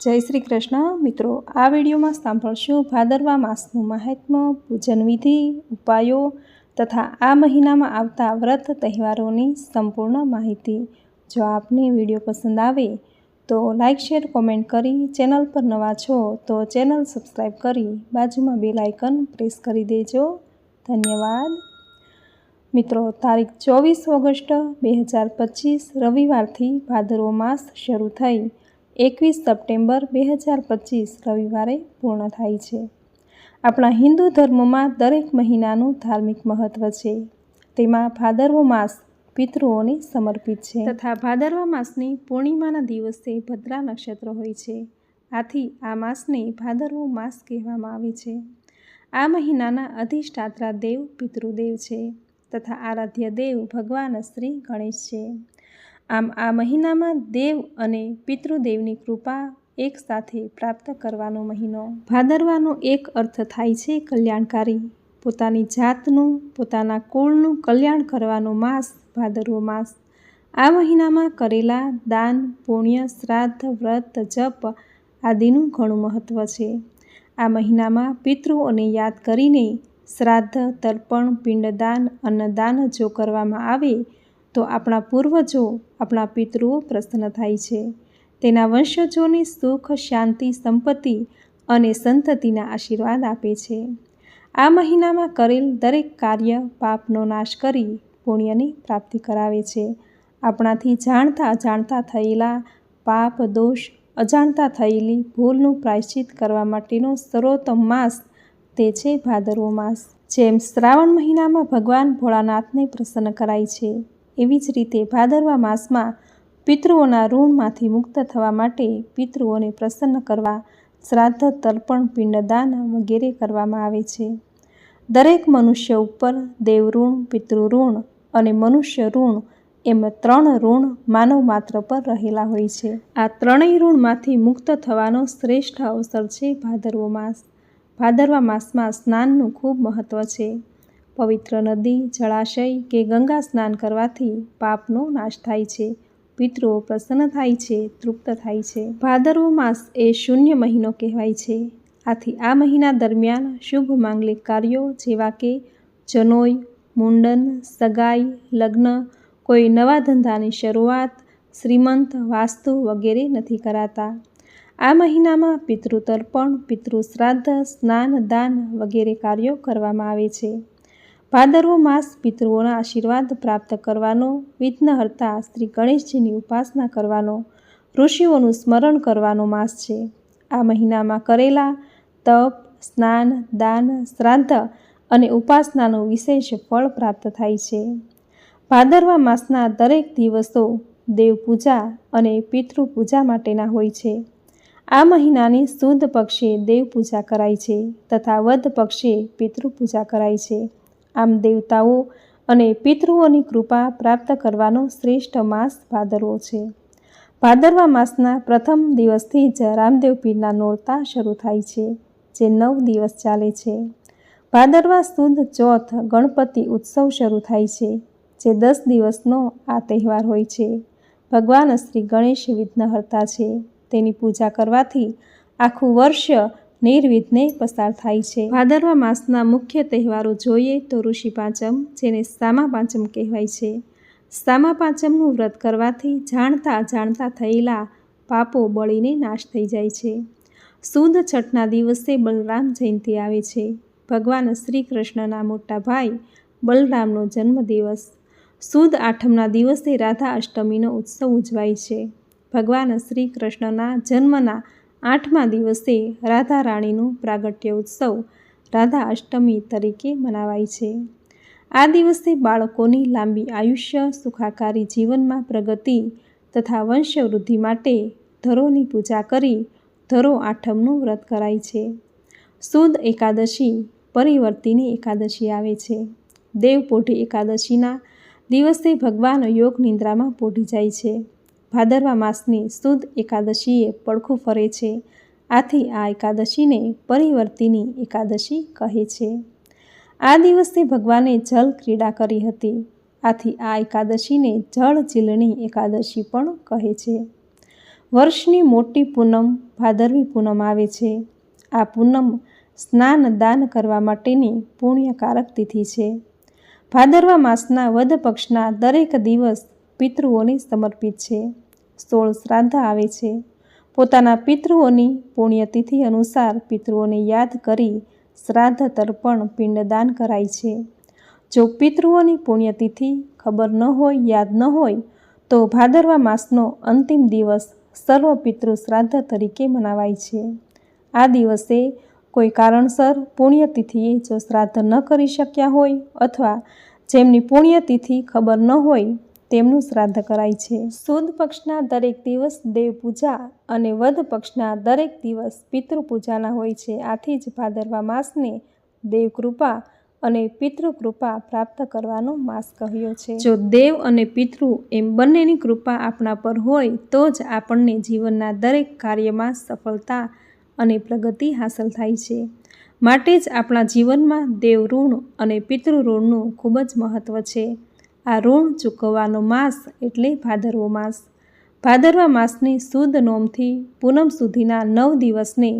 જય શ્રી કૃષ્ણ. મિત્રો, આ વિડીયોમાં સાંભળશું ભાદરવા માસનું મહાત્મ્ય પૂજન વિધિ ઉપાયો તથા આ મહિનામાં આવતા વ્રત તહેવારોની સંપૂર્ણ માહિતી. જો આપને વીડિયો પસંદ આવે તો લાઇક શેર, કોમેન્ટ કરી ચેનલ પર નવા છો તો ચેનલ સબસ્ક્રાઈબ કરી બાજુમાં બેલ આઇકન પ્રેસ કરી દેજો. ધન્યવાદ. મિત્રો, તારીખ ચોવીસ ઓગસ્ટ બે હજાર પચીસ રવિવારથી ભાદરવો માસ શરૂ થઈ. એકવીસ સપ્ટેમ્બર બે હજાર પચીસ રવિવારે પૂર્ણ થાય છે. આપણા હિન્દુ ધર્મમાં દરેક મહિનાનું ધાર્મિક મહત્ત્વ છે. તેમાં ભાદરવો માસ પિતૃઓને સમર્પિત છે. તથા ભાદરવા માસની પૂર્ણિમાના દિવસે ભદ્રા નક્ષત્ર હોય છે. આથી આ માસને ભાદરવો માસ કહેવામાં આવે છે. આ મહિનાના અધિષ્ઠાત્રા દેવ પિતૃદેવ છે તથા આરાધ્ય દેવ ભગવાન શ્રી ગણેશ છે. આમ આ મહિનામાં દેવ અને પિતૃદેવની કૃપા એક સાથે પ્રાપ્ત કરવાનો મહિનો ભાદરવાનો એક અર્થ થાય છે કલ્યાણકારી. પોતાની જાતનું, પોતાના કુળનું કલ્યાણ કરવાનો માસ ભાદરવો માસ. આ મહિનામાં કરેલા દાન, પુણ્ય, શ્રાદ્ધ, વ્રત, જપ આદિનું ઘણું મહત્ત્વ છે. આ મહિનામાં પિતૃઓને યાદ કરીને શ્રાદ્ધ, તર્પણ, પિંડદાન, અન્નદાન જો કરવામાં આવે તો આપણા પૂર્વજો આપણા પિતૃઓ પ્રસન્ન થાય છે. તેના વંશજોને સુખ, શાંતિ, સંપત્તિ અને સંતતિના આશીર્વાદ આપે છે. આ મહિનામાં કરેલ દરેક કાર્ય પાપનો નાશ કરી પુણ્યની પ્રાપ્તિ કરાવે છે. આપણાથી જાણતા અજાણતા થયેલા પાપ, દોષ, અજાણતા થયેલી ભૂલનું પ્રાયશ્ચિત કરવા માટેનો સર્વોત્તમ માસ તે છે ભાદરવો માસ, જેમ શ્રાવણ મહિનામાં ભગવાન ભોળાનાથને પ્રસન્ન કરાય છે. એવી જ રીતે ભાદરવા માસમાં પિતૃઓના ઋણમાંથી મુક્ત થવા માટે પિતૃઓને પ્રસન્ન કરવા શ્રાદ્ધ, તર્પણ, પિંડદાન વગેરે કરવામાં આવે છે. દરેક મનુષ્ય ઉપર દેવ ઋણ, પિતૃ અને મનુષ્ય ઋણ એમ ત્રણ ઋણ માનવ માત્ર પર રહેલા હોય છે. આ ત્રણેય ઋણમાંથી મુક્ત થવાનો શ્રેષ્ઠ અવસર છે ભાદરવો માસ. ભાદરવા માસમાં સ્નાનનું ખૂબ મહત્ત્વ છે. પવિત્ર નદી, જળાશય કે ગંગા સ્નાન કરવાથી પાપનો નાશ થાય છે. પિતૃઓ પ્રસન્ન થાય છે, તૃપ્ત થાય છે. ભાદરવો માસ એ શૂન્ય મહિનો કહેવાય છે. આથી આ મહિના દરમિયાન શુભ માંગલિક કાર્યો જેવા કે જનોય મુંડન, સગાઈ, લગ્ન, કોઈ નવા ધંધાની શરૂઆત, શ્રીમંત, વાસ્તુ વગેરે નથી કરાતા. આ મહિનામાં પિતૃતર્પણ, પિતૃશ્રાદ્ધ, સ્નાન, દાન વગેરે કાર્યો કરવામાં આવે છે. ભાદરવો માસ પિતૃઓના આશીર્વાદ પ્રાપ્ત કરવાનો, વિઘ્નહર્તા શ્રી ગણેશજીની ઉપાસના કરવાનો, ઋષિઓનું સ્મરણ કરવાનો માસ છે. આ મહિનામાં કરેલા તપ, સ્નાન, દાન, શ્રાદ્ધ અને ઉપાસનાનું વિશેષ ફળ પ્રાપ્ત થાય છે. ભાદરવા માસના દરેક દિવસો દેવપૂજા અને પિતૃપૂજા માટેના હોય છે. આ મહિનાની શુદ્ધ પક્ષે દેવપૂજા કરાય છે તથા વધ પક્ષે પિતૃપૂજા કરાય છે. આમ દેવતાઓ અને પિતૃઓની કૃપા પ્રાપ્ત કરવાનો શ્રેષ્ઠ માસ ભાદરવો છે. ભાદરવા માસના પ્રથમ દિવસથી જ રામદેવ પીરના નોરતા શરૂ થાય છે, જે નવ દિવસ ચાલે છે. ભાદરવા સુદ ચોથ ગણપતિ ઉત્સવ શરૂ થાય છે, જે દસ દિવસનો આ તહેવાર હોય છે. ભગવાન શ્રી ગણેશ વિઘ્નહર્તા છે. તેની પૂજા કરવાથી આખું વર્ષ નિર્વિઘ્ને પસાર થાય છે. ભાદરવા માસના મુખ્ય તહેવારો જોઈએ તો ઋષિ પાંચમ, જેને સામા પાંચમ કહેવાય છે. સામા પાંચમનું વ્રત કરવાથી જાણતા અજાણતા થયેલા પાપો બળીને નાશ થઈ જાય છે. સુદ છઠના દિવસે બલરામ જયંતિ આવે છે. ભગવાન શ્રી કૃષ્ણના મોટા ભાઈ બલરામનો જન્મદિવસ. સુદ આઠમના દિવસે રાધા અષ્ટમીનો ઉત્સવ ઉજવાય છે. ભગવાન શ્રી કૃષ્ણના જન્મના આઠમા દિવસે રાધા રાણીનું પ્રાગટ્ય ઉત્સવ રાધા અષ્ટમી તરીકે મનાવાય છે. આ દિવસે બાળકોની લાંબી આયુષ્ય, સુખાકારી જીવનમાં પ્રગતિ તથા વંશવૃદ્ધિ માટે ધરોની પૂજા કરી ધરો આઠમનું વ્રત કરાય છે. સુદ એકાદશી પરિવર્તિની એકાદશી આવે છે. દેવપોઢી એકાદશીના દિવસે ભગવાન યોગ નિંદ્રામાં પોઢી જાય છે. ભાદરવા માસની સુદ એકાદશીએ પડખું ફરે છે. આથી આ એકાદશીને પરિવર્તિની એકાદશી કહે છે. આ દિવસે ભગવાને જલ ક્રીડા કરી હતી. આથી આ એકાદશીને જળ ઝીલણી એકાદશી પણ કહે છે. વર્ષની મોટી પૂનમ ભાદરવી પૂનમ આવે છે. આ પૂનમ સ્નાન દાન કરવા માટેની પુણ્યકારક તિથિ છે. ભાદરવા માસના વધ પક્ષના દરેક દિવસ પિતૃઓને સમર્પિત છે. સોળ શ્રાદ્ધ આવે છે. પોતાના પિતૃઓની પુણ્યતિથિ અનુસાર પિતૃઓને યાદ કરી શ્રાદ્ધ તર્પણ પિંડદાન કરાય છે. જો પિતૃઓની પુણ્યતિથિ ખબર ન હોય, યાદ ન હોય, તો ભાદરવા માસનો અંતિમ દિવસ સર્વ પિતૃ શ્રાદ્ધ તરીકે મનાવાય છે. આ દિવસે કોઈ કારણસર પુણ્યતિથિએ જો શ્રાદ્ધ ન કરી શક્યા હોય અથવા જેમની પુણ્યતિથિ ખબર ન હોય તેમનું શ્રાદ્ધ કરાય છે. સુદ પક્ષના દરેક દિવસ દેવ પૂજા અને વધ પક્ષના દરેક દિવસ પિતૃ પૂજાના હોય છે. આથી જ ભાદરવા માસને દેવકૃપા અને પિતૃકૃપા પ્રાપ્ત કરવાનો માસ કહ્યો છે. જો દેવ અને પિતૃ એમ બંનેની કૃપા આપણા પર હોય, તો જ આપણને જીવનના દરેક કાર્યમાં સફળતા અને પ્રગતિ હાંસલ થાય છે. માટે જ આપણા જીવનમાં દેવ ઋણ અને પિતૃ ઋણનું ખૂબ જ મહત્ત્વ છે. આ ઋણ ચૂકવવાનો માસ એટલે ભાદરવો માસ. ભાદરવા માસની સુદ નોમથી પૂનમ સુધીના નવ દિવસને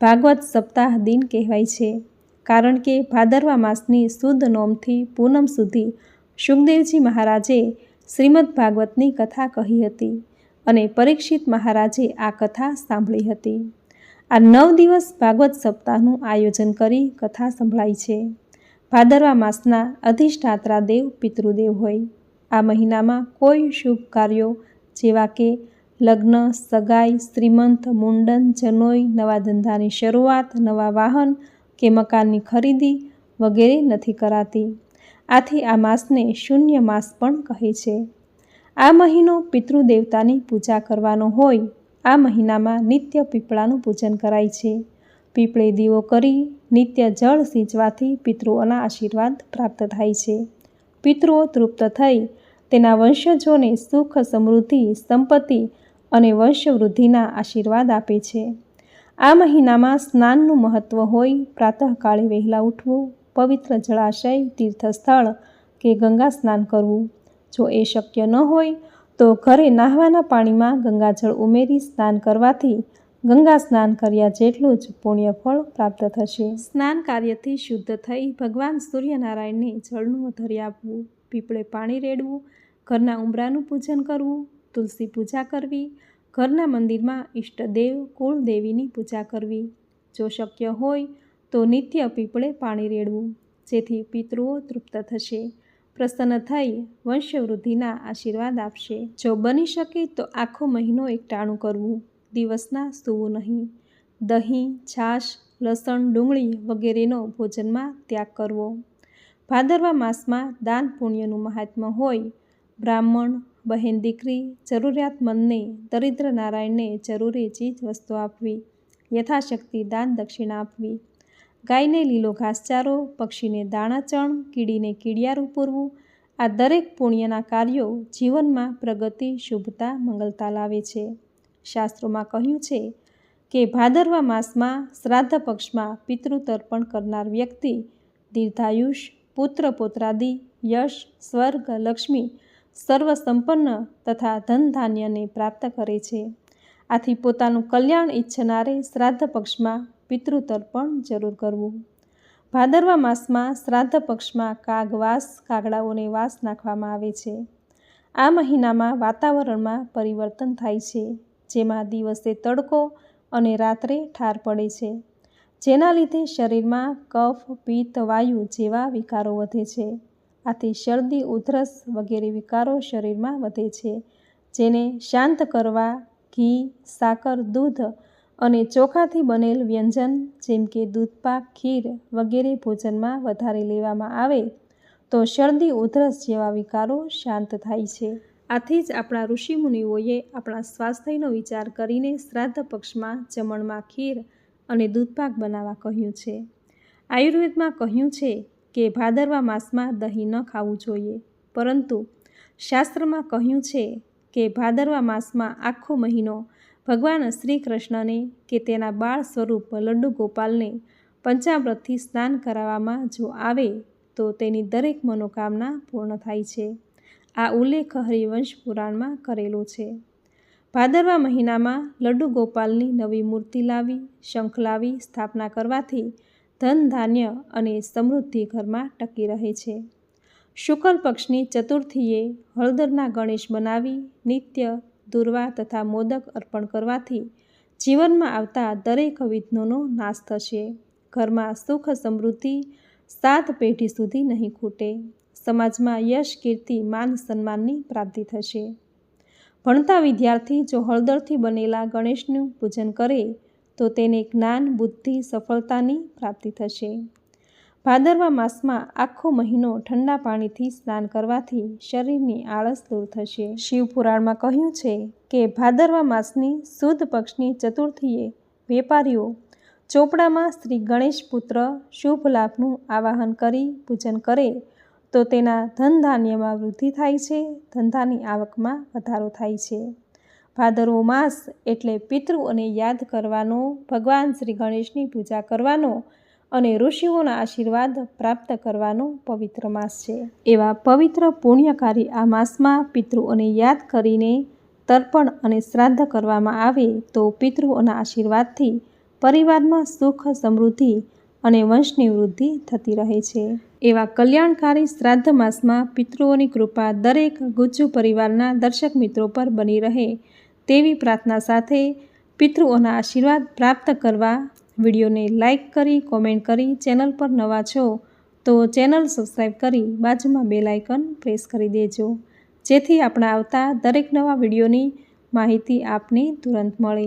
ભાગવત સપ્તાહ દિન કહેવાય છે. કારણ કે ભાદરવા માસની સુદ નોમથી પૂનમ સુધી સુખદેવજી મહારાજે શ્રીમદ ભાગવતની કથા કહી હતી અને પરીક્ષિત મહારાજે આ કથા સાંભળી હતી. આ નવ દિવસ ભાગવત સપ્તાહનું આયોજન કરી કથા સંભળાય છે. ભાદરવા માસના અધિષ્ઠાત્રા દેવ પિતૃદેવ હોય. આ મહિનામાં કોઈ શુભ કાર્યો જેવા કે લગ્ન, સગાઈ, શ્રીમંત, મુંડન, જનોઈ, નવા ધંધાની શરૂઆત, નવા વાહન કે મકાનની ખરીદી વગેરે નથી કરાતી. આથી આ માસને શૂન્ય માસ પણ કહે છે. આ મહિનો પિતૃદેવતાની પૂજા કરવાનો હોય. આ મહિનામાં નિત્ય પીપળાનું પૂજન કરાય છે. પીપળે દીવો કરી નિત્ય જળ સિંચવાથી પિતૃઓના આશીર્વાદ પ્રાપ્ત થાય છે. પિતૃઓ તૃપ્ત થઈ તેના વંશજોને સુખ, સમૃદ્ધિ, સંપત્તિ અને વંશવૃદ્ધિના આશીર્વાદ આપે છે. આ મહિનામાં સ્નાનનું મહત્ત્વ હોય પ્રાતઃકાળે વહેલા ઉઠવું, પવિત્ર જળાશય, તીર્થસ્થળ કે ગંગા સ્નાન કરવું. જો એ શક્ય ન હોય તો ઘરે નાહવાના પાણીમાં ગંગાજળ ઉમેરી સ્નાન કરવાથી ગંગા સ્નાન કર્યા જેટલું જ પુણ્યફળ પ્રાપ્ત થશે. સ્નાન કાર્યથી શુદ્ધ થઈ ભગવાન સૂર્યનારાયણને જળનું ધરી આપવું, પીપળે પાણી રેડવું, ઘરના ઉંબરાનું પૂજન કરવું, તુલસી પૂજા કરવી, ઘરના મંદિરમાં ઈષ્ટદેવ, કુળદેવીની પૂજા કરવી. જો શક્ય હોય તો નિત્ય પીપળે પાણી રેડવું, જેથી પિતૃઓ તૃપ્ત થશે. પ્રસન્ન થઈ વંશવૃદ્ધિના આશીર્વાદ આપશે. જો બની શકે તો આખો મહિનો એકટાણું કરવું. દિવસના સૂવું નહીં. દહીં, છાશ, લસણ, ડુંગળી વગેરેનો ભોજનમાં ત્યાગ કરવો. ભાદરવા માસમાં દાન પુણ્યનું મહાત્મ્ય હોય. બ્રાહ્મણ, બહેન દીકરી જરૂરિયાતમંદને દરિદ્ર નારાયણને જરૂરી ચીજ વસ્તુ આપવી. યથાશક્તિ દાન દક્ષિણા આપવી. ગાયને લીલો ઘાસચારો, પક્ષીને દાણાચણ, કીડીને કીડિયારું પૂરવું. આ દરેક પુણ્યના કાર્યો જીવનમાં પ્રગતિ, શુભતા, મંગલતા લાવે છે. શાસ્ત્રોમાં કહ્યું છે કે ભાદરવા માસમાં શ્રાદ્ધ પક્ષમાં પિતૃતર્પણ કરનાર વ્યક્તિ દીર્ઘાયુષ, પુત્ર પોત્રાદિ, યશ, સ્વર્ગ, લક્ષ્મી સર્વ સંપન્ન તથા ધન ધાન્યને પ્રાપ્ત કરે છે. આથી પોતાનું કલ્યાણ ઈચ્છનારે શ્રાદ્ધ પક્ષમાં પિતૃતર્પણ જરૂર કરવું. ભાદરવા માસમાં શ્રાદ્ધ પક્ષમાં કાગવાસ કાગડાઓને વાસ નાખવામાં આવે છે. આ મહિનામાં વાતાવરણમાં પરિવર્તન થાય છે. જેમાં દિવસે તડકો અને રાત્રે ઠાર પડે છે. જેના લીધે શરીરમાં કફ, પિત્ત, વાયુ જેવા વિકારો વધે છે. આથી શરદી, ઉધરસ વગેરે વિકારો શરીરમાં વધે છે, જેને શાંત કરવા, ઘી, સાકર, દૂધ અને ચોખાથી બનેલ વ્યંજન જેમ કે દૂધપાક ખીર વગેરે ભોજનમાં વધારે લેવામાં આવે, તો શરદી, ઉધરસ જેવા વિકારો શાંત થાય છે. આથી જ આપણા ઋષિમુનિઓએ આપણા સ્વાસ્થ્યનો વિચાર કરીને શ્રાદ્ધ પક્ષમાં જમણમાં ખીર અને દૂધપાક બનાવવા કહ્યું છે. આયુર્વેદમાં કહ્યું છે કે ભાદરવા માસમાં દહીં ન ખાવું જોઈએ. પરંતુ શાસ્ત્રમાં કહ્યું છે કે ભાદરવા માસમાં આખો મહિનો ભગવાન શ્રી કૃષ્ણને કે તેના બાળ સ્વરૂપ લડ્ડુ ગોપાલને પંચામૃતથી સ્નાન કરાવવામાં જો આવે તો તેની દરેક મનોકામના પૂર્ણ થાય છે. આ ઉલ્લેખ હરિવંશ પુરાણમાં કરેલો છે. ભાદરવા મહિનામાં લડ્ડુ ગોપાલની નવી મૂર્તિ લાવી, શંખ લાવી, સ્થાપના કરવાથી ધન, ધાન્ય અને સમૃદ્ધિ ઘરમાં ટકી રહે છે. શુક્લ પક્ષની ચતુર્થીએ હળદરના ગણેશ બનાવી, નિત્ય, દુર્વા તથા મોદક અર્પણ કરવાથી જીવનમાં આવતા દરેક વિઘ્નોનો નાશ થશે. ઘરમાં સુખ સમૃદ્ધિ સાત પેઢી સુધી નહીં ખૂટે. સમાજમાં યશ, કીર્તિ, માન, સન્માનની પ્રાપ્તિ થશે. ભણતા વિદ્યાર્થી જો હળદરથી બનેલા ગણેશનું પૂજન કરે, તો તેને જ્ઞાન, બુદ્ધિ, સફળતાની પ્રાપ્તિ થશે. ભાદરવા માસમાં આખો મહિનો ઠંડા પાણીથી સ્નાન કરવાથી શરીરની આળસ દૂર થશે. શિવપુરાણમાં કહ્યું છે કે ભાદરવા માસની સુદ પક્ષની ચતુર્થીએ વેપારીઓ ચોપડામાં શ્રી ગણેશ પુત્ર શુભ લાભનું આવાહન કરી પૂજન કરે તો તેના ધન ધાન્યમાં વૃદ્ધિ થાય છે, ધંધાની આવકમાં વધારો થાય છે. ભાદરવો માસ એટલે પિતૃઓને યાદ કરવાનો, ભગવાન શ્રી ગણેશની પૂજા કરવાનો અને ઋષિઓના આશીર્વાદ પ્રાપ્ત કરવાનો પવિત્ર માસ છે. એવા પવિત્ર પુણ્યકારી આ માસમાં પિતૃઓને યાદ કરીને તર્પણ અને શ્રાદ્ધ કરવામાં આવે તો પિતૃઓના આશીર્વાદથી પરિવારમાં સુખ સમૃદ્ધિ અને વંશની વૃદ્ધિ થતી રહે છે. એવા કલ્યાણકારી શ્રાદ્ધ માસમાં પિતૃઓની કૃપા દરેક ગુજ્જુ પરિવારના દર્શક મિત્રો પર બની રહે તેવી પ્રાર્થના સાથે પિતૃઓના આશીર્વાદ પ્રાપ્ત કરવા વિડીયોને લાઇક કરી, કોમેન્ટ કરી, ચેનલ પર નવા છો તો ચેનલ સબસ્ક્રાઈબ કરી બાજુમાં બેલ આઇકન પ્રેસ કરી દેજો. જેથી આપણા આવતા દરેક નવા વિડીયોની માહિતી આપને તુરંત મળે.